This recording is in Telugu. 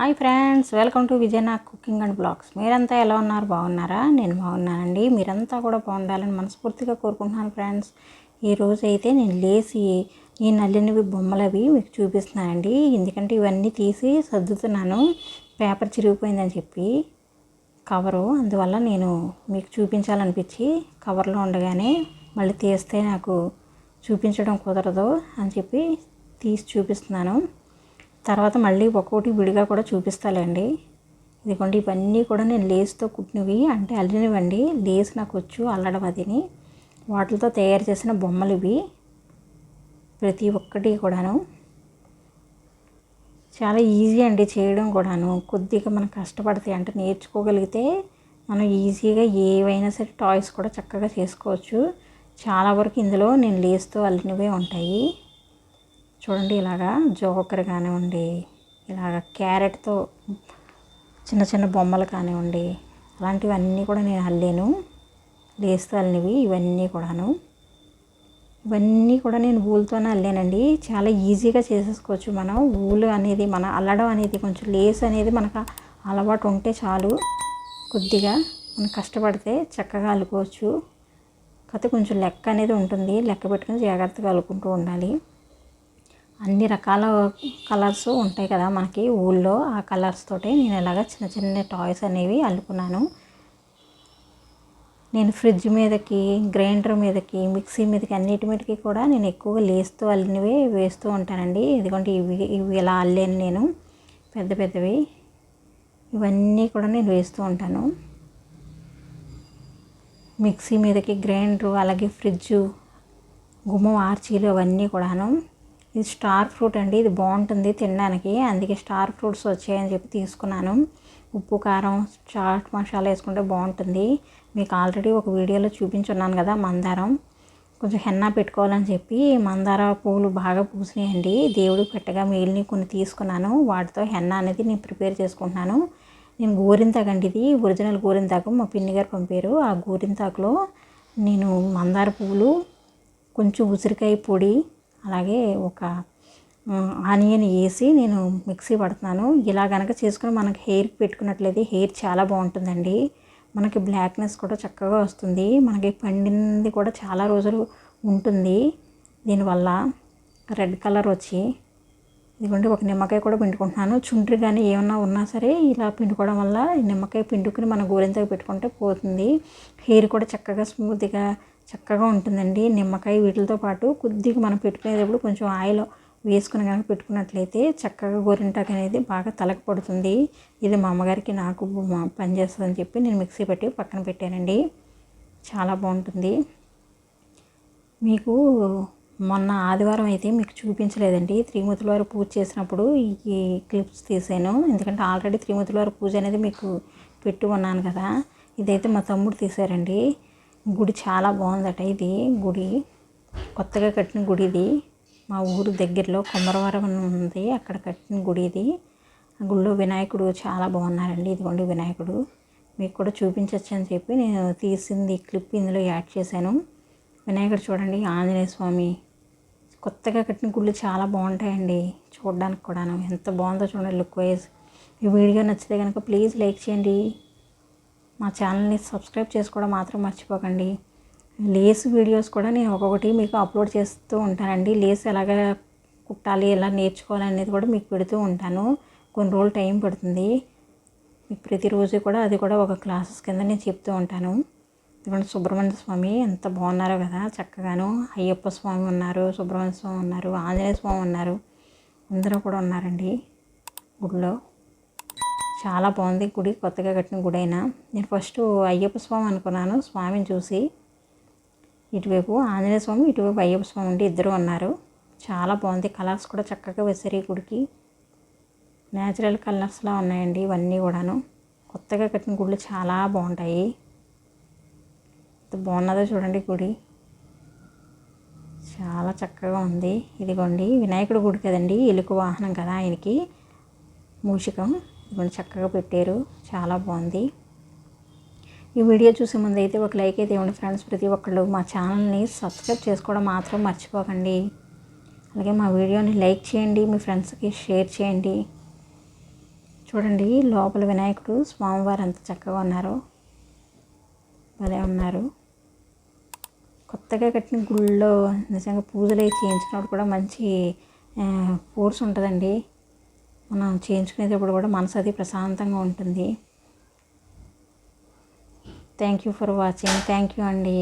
Hi friends welcome to Vijayana cooking and blogs. మీరంతా ఎలా ఉన్నారు? బాగున్నారా? నేను బాగున్నానండి. మీరంతా కూడా బాగుండాలని మనస్ఫూర్తిగా కోరుకుంటున్నాను ఫ్రెండ్స్. ఈ అయితే నేను లేచి ఈ నల్లినవి బొమ్మలు అవి మీకు చూపిస్తున్నానండి. ఎందుకంటే ఇవన్నీ తీసి సర్దుతున్నాను. పేపర్ చిరిగిపోయిందని చెప్పి కవరు. అందువల్ల నేను మీకు చూపించాలనిపించి కవర్లో ఉండగానే మళ్ళీ తీస్తే నాకు చూపించడం కుదరదు అని చెప్పి తీసి చూపిస్తున్నాను. తర్వాత మళ్ళీ ఒక్కొక్కటి విడిగా కూడా చూపిస్తాలేండి. ఇదిగోండి ఇవన్నీ కూడా నేను లేస్తో కుట్టినవి. అంటే అల్లినవండి. లేస్ నాకు వచ్చు అల్లడం అదిని. వాటితో తయారు చేసిన బొమ్మలు ఇవి. ప్రతి ఒక్కటి కూడాను. చాలా ఈజీ అండి చేయడం కూడాను. కొద్దిగా మనం కష్టపడితే అంటే నేర్చుకోగలిగితే మనం ఈజీగా ఏవైనా సరే టాయ్స్ కూడా చక్కగా చేసుకోవచ్చు. చాలా వరకు ఇందులో నేను లేస్తో అల్లినవే ఉంటాయి. చూడండి ఇలాగా జోకర్ కానివ్వండి ఇలాగ క్యారెట్తో చిన్న చిన్న బొమ్మలు కానివ్వండి అలాంటివన్నీ కూడా నేను అల్లాను. లేస్తూ అల్లినవి ఇవన్నీ కూడాను. ఇవన్నీ కూడా నేను ఊలుతోనే అల్లానండి. చాలా ఈజీగా చేసేసుకోవచ్చు మనం. ఊలు అనేది మన అల్లడం అనేది కొంచెం లేస్ అనేది మనకు అలవాటు ఉంటే చాలు. కొద్దిగా మనం కష్టపడితే చక్కగా అల్లుకోవచ్చు. కాకపోతే కొంచెం లెక్క అనేది ఉంటుంది. లెక్క పెట్టుకుని జాగ్రత్తగా అల్లుకుంటూ ఉండాలి. అన్ని రకాల కలర్స్ ఉంటాయి కదా మనకి ఊళ్ళో. ఆ కలర్స్ తోటి నేను ఇలాగ చిన్న చిన్న టాయ్స్ అనేవి అల్లుకున్నాను. నేను ఫ్రిడ్జ్ మీదకి గ్రైండర్ మీదకి మిక్సీ మీదకి అన్నిటి మీదకి కూడా నేను ఎక్కువగా లేస్తూ అల్లినవి వేస్తూ ఉంటానండి. ఎందుకంటే ఇవి ఇవి ఇలా అల్లాను నేను. పెద్ద పెద్దవి. ఇవన్నీ కూడా నేను వేస్తూ ఉంటాను. మిక్సీ మీదకి గ్రైండరు అలాగే ఫ్రిడ్జు గుమ్మం ఆర్చీలు అవన్నీ కూడాను. ఇది స్టార్ ఫ్రూట్ అండి ఇది బాగుంటుంది తినడానికి. అందుకే స్టార్ ఫ్రూట్స్ వచ్చాయని చెప్పి తీసుకున్నాను. ఉప్పు కారం చాట్ మసాలా వేసుకుంటే బాగుంటుంది. మీకు ఆల్రెడీ ఒక వీడియోలో చూపించున్నాను కదా మందారం. కొంచెం హెన్నా పెట్టుకోవాలని చెప్పి మందార పూలు బాగా పూసినాయండి. దేవుడు పెట్టగా మిగిలిన కొన్ని తీసుకున్నాను. వాటితో హెన్నా అనేది నేను ప్రిపేర్ చేసుకుంటున్నాను. నేను గోరింతాకు అండి ఇది ఒరిజినల్ గోరింతాకు. మా పిన్ని గారు పంపారు. ఆ గోరింతాకులో నేను మందార పువ్వులు కొంచెం ఉసిరికాయ పొడి అలాగే ఒక ఆనియన్ వేసి నేను మిక్సీ పడుతున్నాను. ఇలా కనుక చేసుకుని మనకి హెయిర్కి పెట్టుకున్నట్లయితే హెయిర్ చాలా బాగుంటుందండి. మనకి బ్లాక్నెస్ కూడా చక్కగా వస్తుంది. మనకి పండింది కూడా చాలా రోజులు ఉంటుంది. దీనివల్ల రెడ్ కలర్ వచ్చి ఇదిగోండి ఒక నిమ్మకాయ కూడా పిండుకుంటున్నాను. చుండ్రి కానీ ఏమన్నా ఉన్నా సరే ఇలా పిండుకోవడం వల్ల నిమ్మకాయ పిండుకుని మన గోరింతగా పెట్టుకుంటే పోతుంది. హెయిర్ కూడా చక్కగా స్మూత్గా చక్కగా ఉంటుందండి. నిమ్మకాయ వీటితో పాటు కొద్దిగా మనం పెట్టుకునేటప్పుడు కొంచెం ఆయిల్ వేసుకుని కనుక పెట్టుకున్నట్లయితే చక్కగా గోరింటాకు అనేది బాగా తలకు పడుతుంది ఇది మా అమ్మగారికి నాకు పనిచేస్తుందని చెప్పి నేను మిక్సీ పెట్టి పక్కన పెట్టానండి. చాలా బాగుంటుంది. మీకు మొన్న ఆదివారం అయితే మీకు చూపించలేదండి. త్రిమూర్తుల వారు పూజ చేసినప్పుడు ఈ క్లిప్స్ తీసాను. ఎందుకంటే ఆల్రెడీ త్రిమూర్తుల వారు పూజ అనేది మీకు పెట్టి ఉన్నాను కదా. ఇదైతే మా తమ్ముడు తీశారండి గుడి చాలా బాగుందట ఇది. గుడి కొత్తగా కట్టిన గుడి ఇది. మా ఊరు దగ్గరలో కొమ్మరవరం ఉంది. అక్కడ కట్టిన గుడి ఇది. ఆ గుడిలో వినాయకుడు చాలా బాగున్నారండి. ఇదిగోండి వినాయకుడు. మీకు కూడా చూపించవచ్చు అని చెప్పి నేను తీసింది క్లిప్ ఇందులో యాడ్ చేశాను. వినాయకుడు చూడండి. ఆంజనేయ స్వామి కొత్తగా కట్టిన గుళ్ళు చాలా బాగుంటాయండి చూడడానికి కూడాను. ఎంత బాగుందో చూడండి లుక్ వైజ్. ఈ వీడియో నచ్చితే కనుక ప్లీజ్ లైక్ చేయండి. మా ఛానల్ని సబ్స్క్రైబ్ చేసుకోవడం మాత్రం మర్చిపోకండి. లేస్ వీడియోస్ కూడా నేను ఒక్కొక్కటి మీకు అప్లోడ్ చేస్తూ ఉంటానండి. లేస్ ఎలాగ కుట్టాలి ఎలా నేర్చుకోవాలి అనేది కూడా మీకు పెడుతూ ఉంటాను. కొన్ని రోజులు టైం పడుతుంది. మీకు ప్రతిరోజు కూడా అది కూడా ఒక క్లాసెస్ కింద నేను చెప్తూ ఉంటాను. ఇదిగోండి సుబ్రహ్మణ్య స్వామి ఎంత బాగున్నారో కదా చక్కగాను. అయ్యప్ప స్వామి ఉన్నారు సుబ్రహ్మణ్య స్వామి ఉన్నారు ఆంజనేయ స్వామి ఉన్నారు. అందరూ కూడా ఉన్నారండి గుడిలో. చాలా బాగుంది గుడి కొత్తగా కట్టిన గుడి అయినా నేను ఫస్ట్ అయ్యప్ప స్వామి అనుకున్నాను స్వామిని చూసి. ఇటువైపు ఆంజనేయ స్వామి ఇటువైపు అయ్యప్ప స్వామి ఉండి ఇద్దరు ఉన్నారు. చాలా బాగుంది కలర్స్ కూడా చక్కగా వేసారు ఈ గుడికి. న్యాచురల్ కలర్స్లా ఉన్నాయండి ఇవన్నీ కూడాను. కొత్తగా కట్టిన గుళ్ళు చాలా బాగుంటాయి. ఎంత బాగున్నదో చూడండి గుడి. చాలా చక్కగా ఉంది. ఇదిగోండి వినాయకుడి గుడి కదండి. ఎలుక వాహనం కదా ఆయనకి. మూషికం. ఇదిగోండి చక్కగా పెట్టారు. చాలా బాగుంది. ఈ వీడియో చూసే ముందు అయితే ఒక లైక్ అయితే ఇవ్వండి ఫ్రెండ్స్. ప్రతి ఒక్కళ్ళు మా ఛానల్ని సబ్స్క్రైబ్ చేసుకోవడం మాత్రం మర్చిపోకండి. అలాగే మా వీడియోని లైక్ చేయండి మీ ఫ్రెండ్స్కి షేర్ చేయండి. చూడండి లోపల వినాయకుడు స్వామివారు ఎంత చక్కగా ఉన్నారో. భలే ఉన్నారు. కొత్తగా కట్టిన గుళ్ళో నిజంగా పూజలు అవి చేయించుకున్నప్పుడు కూడా మంచి ఫోర్స్ ఉంటుందండి. మనం చేయించుకునేటప్పుడు కూడా మనసు అది ప్రశాంతంగా ఉంటుంది. Thank you for watching thank you అండి.